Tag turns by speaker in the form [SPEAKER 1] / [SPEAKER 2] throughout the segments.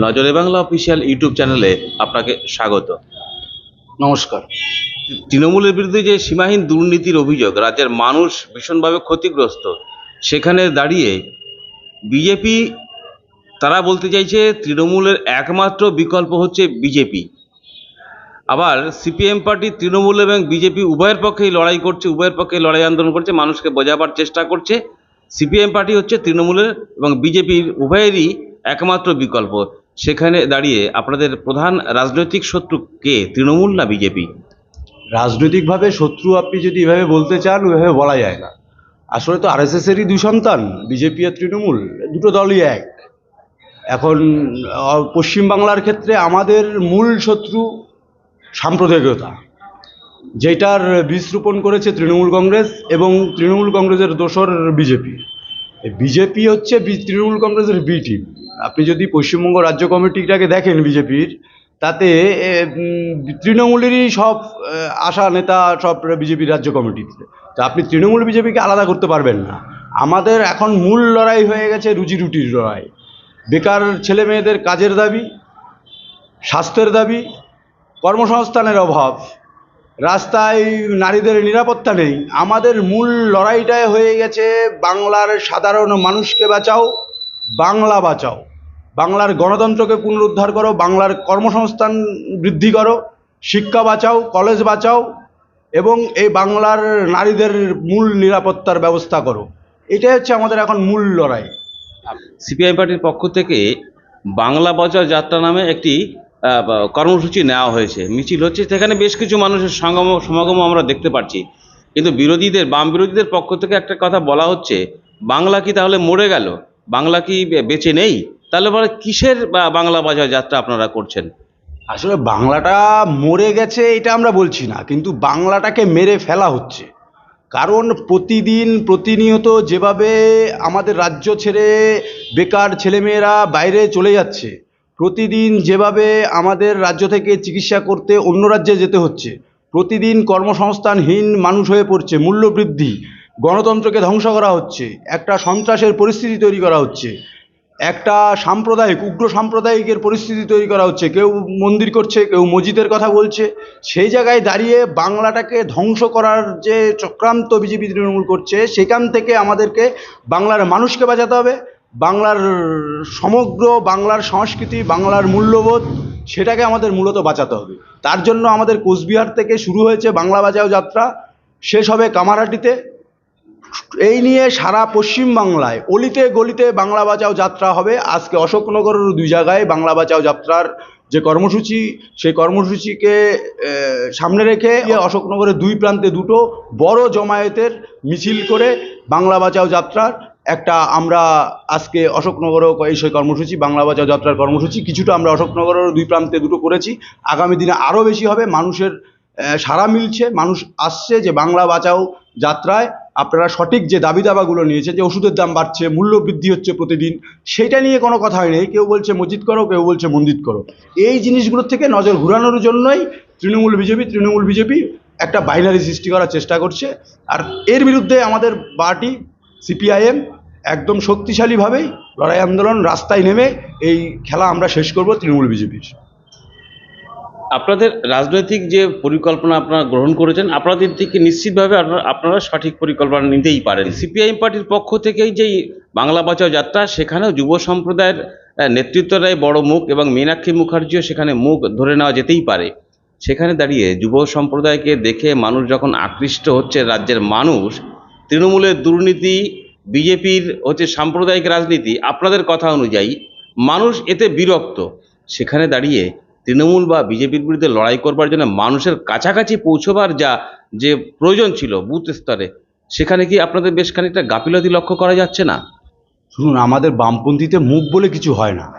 [SPEAKER 1] নজরে Bangla official YouTube চ্যানেলে আপনাকে স্বাগত।
[SPEAKER 2] নমস্কার।
[SPEAKER 1] তৃণমূলের বিরুদ্ধে যে সীমাহীন দুর্নীতির অভিযোগ রাজ্যের মানুষ ভীষণভাবে ক্ষতিগ্রস্ত সেখানে দাঁড়িয়ে বিজেপি তারা বলতে চাইছে তৃণমূলের একমাত্র বিকল্প হচ্ছে বিজেপি। আবার সিপিএম পার্টি তৃণমূল এবং বিজেপি উভয়ের পক্ষেই লড়াই করছে উভয়ের পক্ষে লড়াই আন্দোলন করছে মানুষকে বোঝাবার চেষ্টা করছে। সিপিএম পার্টি হচ্ছে তৃণমূলের এবং বিজেপির উভয়েরই একমাত্র বিকল্প। সেখানে দাঁড়িয়ে আপনাদের প্রধান রাজনৈতিক শত্রু কে? তৃণমূল না বিজেপি?
[SPEAKER 2] রাজনৈতিকভাবে শত্রু আপনি যদি এভাবে বলতে চান, ওইভাবে বলা যায় না। আসলে তো আরএসএস এরই দুই সন্তান, বিজেপি আর তৃণমূল, দুটো দলই এক। এখন পশ্চিমবাংলার ক্ষেত্রে আমাদের মূল শত্রু সাম্প্রদায়িকতা, যেটার বীজ রোপণ করেছে তৃণমূল কংগ্রেস এবং তৃণমূল কংগ্রেসের দোসর বিজেপি। বিজেপি হচ্ছে তৃণমূল কংগ্রেসের বি টিম আপনি যদি পশ্চিমবঙ্গ রাজ্য কমিটিটাকে দেখেন বিজেপির, তাতে তৃণমূলেরই সব আশা নেতা সব বিজেপির রাজ্য কমিটিতে। তো আপনি তৃণমূল বিজেপিকে আলাদা করতে পারবেন না। আমাদের এখন মূল লড়াই হয়ে গেছে রুজি রুটির লড়াই। বেকার ছেলে মেয়েদের কাজের দাবি, স্বাস্থ্যের দাবি, কর্মসংস্থানের অভাব, রাস্তায় নারীদের নিরাপত্তা নেই। আমাদের মূল লড়াইটাই হয়ে গেছে বাংলার সাধারণ মানুষকে বাঁচাও, বাংলা বাঁচাও। বাংলার গণতন্ত্রকে পুনরুদ্ধার করো, বাংলার কর্মসংস্থান বৃদ্ধি করো, শিক্ষা বাঁচাও, কলেজ বাঁচাও, এবং এই বাংলার নারীদের মূল নিরাপত্তার ব্যবস্থা করো। এটাই হচ্ছে আমাদের এখন মূল লড়াই।
[SPEAKER 1] সিপিআই পার্টির পক্ষ থেকে বাংলা বচাও যাত্রা নামে একটি কর্মসূচি নেওয়া হয়েছে। মিছিল হচ্ছে, সেখানে বেশ কিছু মানুষের সঙ্গম, সমাগম আমরা দেখতে পাচ্ছি। কিন্তু বিরোধীদের, বাম বিরোধীদের পক্ষ থেকে একটা কথা বলা হচ্ছে, বাংলা কি তাহলে মরে গেল? বাংলা কি বেঁচে নেই? তাহলে পরে কিসের বাংলা বাজার যাত্রা আপনারা করছেন?
[SPEAKER 2] আসলে বাংলাটা মরে গেছে, এটা আমরা বলছি না, কিন্তু বাংলাটাকে মেরে ফেলা হচ্ছে। কারণ প্রতিদিন প্রতিনিয়ত যেভাবে আমাদের রাজ্য ছেড়ে বেকার ছেলেমেয়েরা বাইরে চলে যাচ্ছে, প্রতিদিন যেভাবে আমাদের রাজ্য থেকে চিকিৎসা করতে অন্য রাজ্যে যেতে হচ্ছে, প্রতিদিন কর্মসংস্থানহীন মানুষ হয়ে পড়ছে, মূল্যবৃদ্ধি, গণতন্ত্রকে ধ্বংস করা হচ্ছে, একটা সন্ত্রাসের পরিস্থিতি তৈরি করা হচ্ছে একটা সাম্প্রদায়িক, উগ্র সাম্প্রদায়িকের পরিস্থিতি তৈরি করা হচ্ছে। কেউ মন্দির করছে, কেউ মসজিদের কথা বলছে। সেই জায়গায় দাঁড়িয়ে বাংলাটাকে ধ্বংস করার যে চক্রান্ত বিজেপি তৃণমূল করছে, সেখান থেকে আমাদেরকে বাংলার মানুষকে বাঁচাতে হবে। বাংলার সমগ্র, বাংলার সংস্কৃতি, বাংলার মূল্যবোধ, সেটাকে আমাদের মূলত বাঁচাতে হবে। তার জন্য আমাদের কোচবিহার থেকে শুরু হয়েছে বাংলা বাজাও যাত্রা। শেষ হবে কামারহাটিতে। এই নিয়ে সারা পশ্চিম বাংলায় অলিতে গলিতে বাংলা বাঁচাও যাত্রা হবে। আজকে অশোকনগরের দুই জায়গায় বাংলা বাঁচাও যাত্রার যে কর্মসূচি সেই কর্মসূচিকে সামনে রেখে অশোকনগরের দুই প্রান্তে দুটো বড় জমায়েতের মিছিল করে বাংলা বাঁচাও যাত্রার একটা আমরা আজকে অশোকনগরেও এই সেই কর্মসূচি বাংলা বাঁচাও যাত্রার কর্মসূচি। কিছুটা আমরা অশোকনগরের দুই প্রান্তে দুটো করেছি। আগামী দিনে আরও বেশি হবে। মানুষের সাড়া মিলছে। মানুষ আসছে যে বাংলা বাঁচাও যাত্রায়। আপনারা সঠিক যে দাবি দাবাগুলো নিয়েছে যে ওষুধের দাম বাড়ছে মূল্য বৃদ্ধি হচ্ছে প্রতিদিন সেটা নিয়ে কোনো কথা নেই কেউ বলছে মসজিদ করো, কেউ বলছে মন্দির করো। এই জিনিসগুলোর থেকে নজর ঘুরানোর জন্যই তৃণমূল বিজেপি তৃণমূল বিজেপি একটা বাইনারি সৃষ্টি করার চেষ্টা করছে। আর এর বিরুদ্ধে আমাদের পার্টি, সিপিআইএম, একদম শক্তিশালীভাবেই লড়াই আন্দোলন রাস্তায় নেমে এই খেলা আমরা শেষ করব তৃণমূল বিজেপির।
[SPEAKER 1] আপনাদের রাজনৈতিক যে পরিকল্পনা আপনারা গ্রহণ করেছেন আপনাদের থেকে নিশ্চিতভাবে আপনারা আপনারা সঠিক পরিকল্পনা নিতেই পারেন। সিপিআইএম পার্টির পক্ষ থেকেই যেই বাংলা বাঁচাও যাত্রা সেখানেও যুব সম্প্রদায়ের আহ, নেতৃত্বরাই বড় মুখ এবং মীনাক্ষী মুখার্জিও সেখানে মুখ ধরে নেওয়া যেতেই পারে। সেখানে দাঁড়িয়ে যুব সম্প্রদায়কে দেখে মানুষ যখন আকৃষ্ট হচ্ছে রাজ্যের মানুষ তৃণমূলের দুর্নীতি বিজেপির হচ্ছে সাম্প্রদায়িক রাজনীতি আপনাদের কথা অনুযায়ী মানুষ এতে বিরক্ত। সেখানে দাঁড়িয়ে তৃণমূল বা বিজেপির বিরুদ্ধে লড়াই করবার জন্য মানুষের কাছাকাছি পৌঁছবার যা, যে প্রয়োজন ছিল বুথ স্তরে, সেখানে কি আপনাদের বেশ খানিকটা গাফিলতি লক্ষ্য করা যাচ্ছে না?
[SPEAKER 2] শুনুন, আমাদের বামপন্থীতে মুখ বলে কিছু হয় না।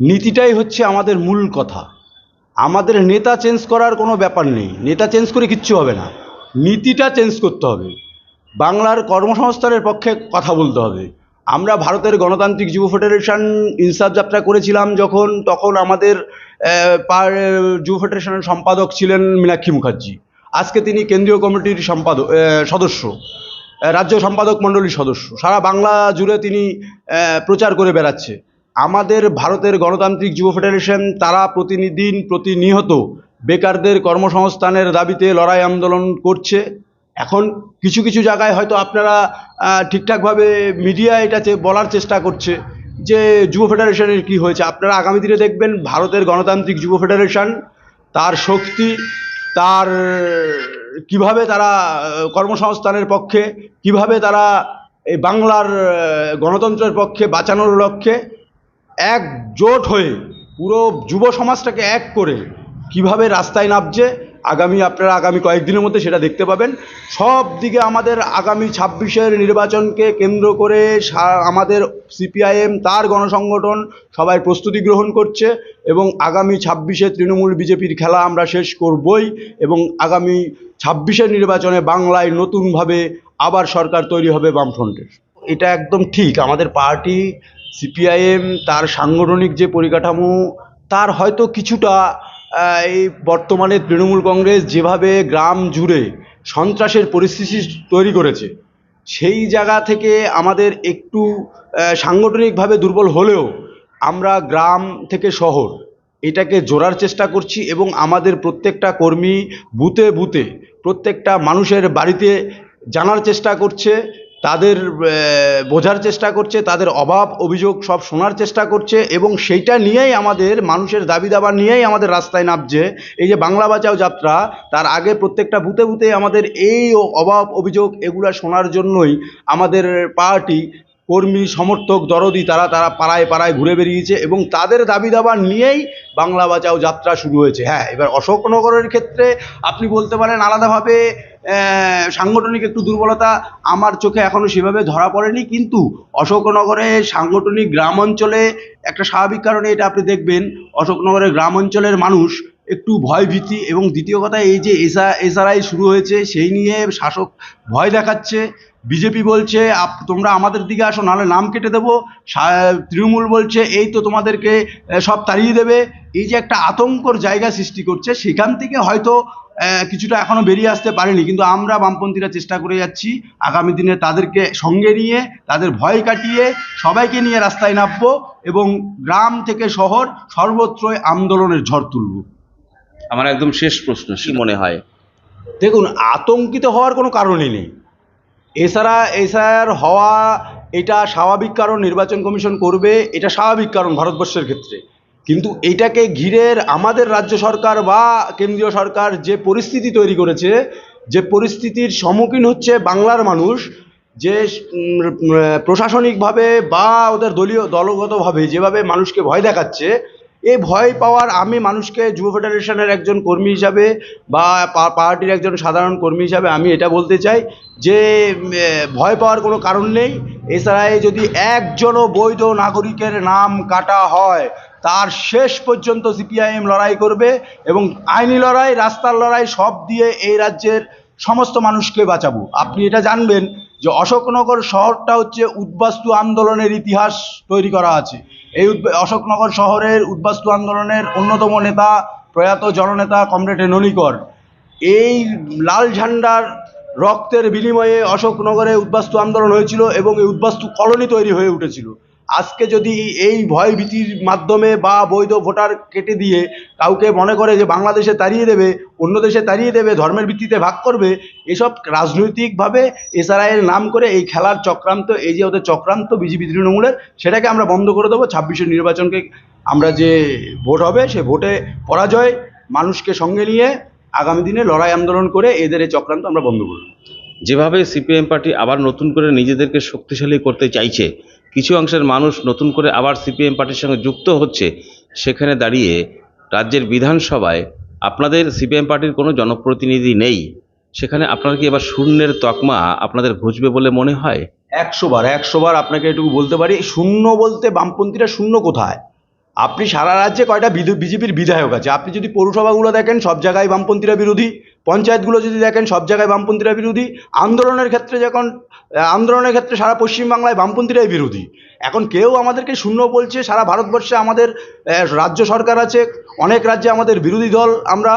[SPEAKER 2] নীতিটাই হচ্ছে আমাদের মূল কথা। আমাদের নেতা চেঞ্জ করার কোনো ব্যাপার নেই। নেতা চেঞ্জ করে কিচ্ছু হবে না। নীতিটা চেঞ্জ করতে হবে। বাংলার কর্মসংস্থানের পক্ষে কথা বলতে হবে। আমরা ভারতের গণতান্ত্রিক যুব ফেডারেশন ইনসাফ যাত্রা করেছিলাম যখন, তখন আমাদের পার যুব ফেডারেশনের সম্পাদক ছিলেন মীনাক্ষী মুখার্জি। আজকে তিনি কেন্দ্রীয় কমিটির সম্পাদক সদস্য রাজ্য সম্পাদক মণ্ডলীর সদস্য। সারা বাংলা জুড়ে তিনি প্রচার করে বেড়াচ্ছে। আমাদের ভারতের গণতান্ত্রিক যুব ফেডারেশন তারা প্রতিদিন প্রতিনিয়ত বেকারদের কর্মসংস্থানের দাবিতে লড়াই আন্দোলন করছে। এখন কিছু কিছু জায়গায় হয়তো আপনারা ঠিকঠাকভাবে মিডিয়া এটা চে- বলার চেষ্টা করছে যে যুব ফেডারেশনের কি হয়েছে। আপনারা আগামী দিনে দেখবেন ভারতের গণতান্ত্রিক যুব ফেডারেশন তার শক্তি, তার, কীভাবে তারা কর্মসংস্থানের পক্ষে, কীভাবে তারা এই বাংলার গণতন্ত্রের পক্ষে বাঁচানোর লক্ষ্যে একজোট হয়ে পুরো যুব সমাজটাকে এক করে কীভাবে রাস্তায় নামছে আগামী, আপনারা আগামী কয়েকদিনের মধ্যে সেটা দেখতে পাবেন। সব দিকে আমাদের আগামী ছাব্বিশের নির্বাচনকে কেন্দ্র করে আমাদের সিপিআইএম, তার গণসংগঠন সবাই প্রস্তুতি গ্রহণ করছে এবং আগামী ছাব্বিশে তৃণমূল বিজেপির খেলা আমরা শেষ করবই এবং আগামী ছাব্বিশের নির্বাচনে বাংলায় নতুনভাবে আবার সরকার তৈরি হবে বামফ্রন্টের। এটা একদম ঠিক, আমাদের পার্টি, সিপিআইএম, তার সাংগঠনিক যে পরিকাঠামো, তার হয়তো কিছুটা এই বর্তমানে তৃণমূল কংগ্রেস যেভাবে গ্রাম জুড়ে সন্ত্রাসের পরিস্থিতি তৈরি করেছে, সেই জায়গা থেকে আমাদের একটু সাংগঠনিকভাবে দুর্বল হলেও আমরা গ্রাম থেকে শহর এটাকে জোড়ার চেষ্টা করছি এবং আমাদের প্রত্যেকটা কর্মী বুথে বুথে প্রত্যেকটা মানুষের বাড়িতে জানার চেষ্টা করছে। তাদের বোঝার চেষ্টা করছে, তাদের অভাব অভিযোগ সব শোনার চেষ্টা করছে এবং সেইটা নিয়েই আমাদের, মানুষের দাবি দাবা নিয়েই আমাদের রাস্তায় নামছে। এই যে বাংলা বাঁচাও যাত্রা, তার আগে প্রত্যেকটা বুথে বুথে আমাদের এই অভাব অভিযোগ এগুলা শোনার জন্যই আমাদের পার্টি কর্মী, সমর্থক, দরদি তারা তারা পাড়ায় পাড়ায় ঘুরে বেরিয়েছে এবং তাদের দাবি দাবা নিয়েই বাংলা বাঁচাও যাত্রা শুরু হয়েছে। হ্যাঁ এবার অশোকনগরের ক্ষেত্রে আপনি বলতে পারেন আলাদাভাবে সাংগঠনিক একটু দুর্বলতা আমার চোখে এখনও সেভাবে ধরা পড়েনি, কিন্তু অশোকনগরে সাংগঠনিক গ্রাম অঞ্চলে একটা স্বাভাবিক কারণে এটা আপনি দেখবেন, অশোকনগরের গ্রাম অঞ্চলের মানুষ একটু ভয় ভীতি এবং দ্বিতীয় কথা এই যে এসআ, এসআরআই শুরু হয়েছে, সেই নিয়ে শাসক ভয় দেখাচ্ছে বিজেপি বলছে আপ তোমরা আমাদের দিকে আসো নাহলে নাম কেটে দেবো। সা- তৃণমূল বলছে এই তো তোমাদেরকে সব তাড়িয়ে দেবে। এই যে একটা আতঙ্কর জায়গা সৃষ্টি করছে সেখান থেকে হয়তো কিছুটা এখনও বেরিয়ে আসতে পারেনি। কিন্তু আমরা বামপন্থীরা চেষ্টা করে যাচ্ছি আগামী দিনে তাদেরকে সঙ্গে নিয়ে তাদের ভয় কাটিয়ে সবাইকে নিয়ে রাস্তায় নামবো এবং গ্রাম থেকে শহর সর্বত্রই আন্দোলনের ঝড় তুলব।
[SPEAKER 1] আমার একদম শেষ প্রশ্ন কি মনে হয়?
[SPEAKER 2] দেখুন আতঙ্কিত হওয়ার কোনো কারণই নেই। এছাড়া এসআর হওয়া, এটা স্বাভাবিক কারণ নির্বাচন কমিশন করবে, এটা স্বাভাবিক কারণ ভারতবর্ষের ক্ষেত্রে। কিন্তু এটাকে ঘিরে আমাদের রাজ্য সরকার বা কেন্দ্রীয় সরকার যে পরিস্থিতি তৈরি করেছে, যে পরিস্থিতির সম্মুখীন হচ্ছে বাংলার মানুষ, যে প্রশাসনিকভাবে বা ওদের দলীয়, দলগতভাবে যেভাবে মানুষকে ভয় দেখাচ্ছে এই ভয় পাওয়ার আমি মানুষকে যুব ফেডারেশনের একজন কর্মী হিসাবে বা পার্টির একজন সাধারণ কর্মী হিসাবে আমি এটা বলতে চাই যে ভয় পাওয়ার কোনো কারণ নেই। এছাড়াই যদি একজনও বৈধ নাগরিকের নাম কাটা হয়, তার শেষ পর্যন্ত সিপিআইএম লড়াই করবে এবং আইনি লড়াই, রাস্তার লড়াই সব দিয়ে এই রাজ্যের সমস্ত মানুষকে বাঁচাবো। আপনি এটা জানবেন। যে অশোকনগর শহরটা হচ্ছে উদ্বাস্তু আন্দোলনের ইতিহাস তৈরি করা আছে। এই অশোকনগর শহরের উদ্বাস্তু আন্দোলনের অন্যতম নেতা প্রয়াত জননেতা কমরেড ননিকর এই লাল ঝান্ডার রক্তের বিনিময়ে অশোকনগরে উদ্বাস্তু আন্দোলন হয়েছিল এবং এই উদ্বাস্তু কলোনি তৈরি হয়ে উঠেছিল। আজকে যদি এই ভয় ভীতির মাধ্যমে বা বৈধ ভোটার কেটে দিয়ে কাউকে মনে করে যে বাংলাদেশে তাড়িয়ে দেবে, অন্য দেশে তাড়িয়ে দেবে, ধর্মের ভিত্তিতে ভাগ করবে, এসব রাজনৈতিকভাবে এসআরআইয়ের নাম করে এই খেলার চক্রান্ত, এই যে ওদের চক্রান্ত বিজেপি তৃণমূলের, সেটাকে আমরা বন্ধ করে দেবো। ছাব্বিশের নির্বাচনকে আমরা যে ভোট হবে, সে ভোটে পরাজয়, মানুষকে সঙ্গে নিয়ে আগামী দিনে লড়াই আন্দোলন করে এদের এই চক্রান্ত আমরা বন্ধ করব
[SPEAKER 1] যেভাবে সিপিএম পার্টি আবার নতুন করে নিজেদেরকে শক্তিশালী করতে চাইছে কিছু অংশের মানুষ নতুন করে আবার সিপিএম পার্টির সঙ্গে যুক্ত হচ্ছে, সেখানে দাঁড়িয়ে রাজ্যের বিধানসভায় আপনাদের সিপিএম পার্টির কোনো জনপ্রতিনিধি নেই, সেখানে আপনারা কি এবার শূন্যের তকমা আপনাদের ঘুচবে বলে মনে হয়?
[SPEAKER 2] একশোবার একশোবার একশো বার আপনাকে এটুকু বলতে পারি, শূন্য বলতে বামপন্থীরা শূন্য কোথায়? আপনি সারা রাজ্যে কয়টা বিজেপির বিধায়ক আছে? আপনি যদি পৌরসভাগুলো দেখেন, সব জায়গায় বামপন্থীরা বিরোধী। পঞ্চায়েতগুলো যদি দেখেন, সব জায়গায় বামপন্থীরা বিরোধী। আন্দোলনের ক্ষেত্রে যখন আন্দোলনের ক্ষেত্রে সারা পশ্চিমবাংলায় বামপন্থীরাই বিরোধী। এখন কেউ আমাদেরকে শূন্য বলছে, সারা ভারতবর্ষে আমাদের রাজ্য সরকার আছে। অনেক রাজ্যে আমাদের বিরোধী দল, আমরা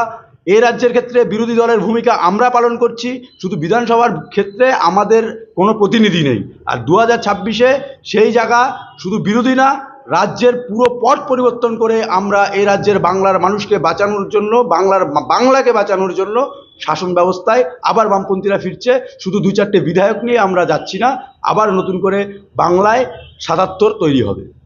[SPEAKER 2] এই রাজ্যের ক্ষেত্রে বিরোধী দলের ভূমিকা আমরা পালন করছি। শুধু বিধানসভার ক্ষেত্রে আমাদের কোনো প্রতিনিধি নেই। আর দু হাজার সেই জায়গা শুধু বিরোধী না রাজ্যের পুরো পট পরিবর্তন করে আমরা এই রাজ্যের বাংলার মানুষকে বাঁচানোর জন্য, বাংলার বাংলাকে বাঁচানোর জন্য শাসন ব্যবস্থায় আবার বামপন্থীরা ফিরছে। শুধু দু চারটে বিধায়ক নিয়ে আমরা যাচ্ছি না, আবার নতুন করে বাংলায় সাতাত্তর তৈরি হবে।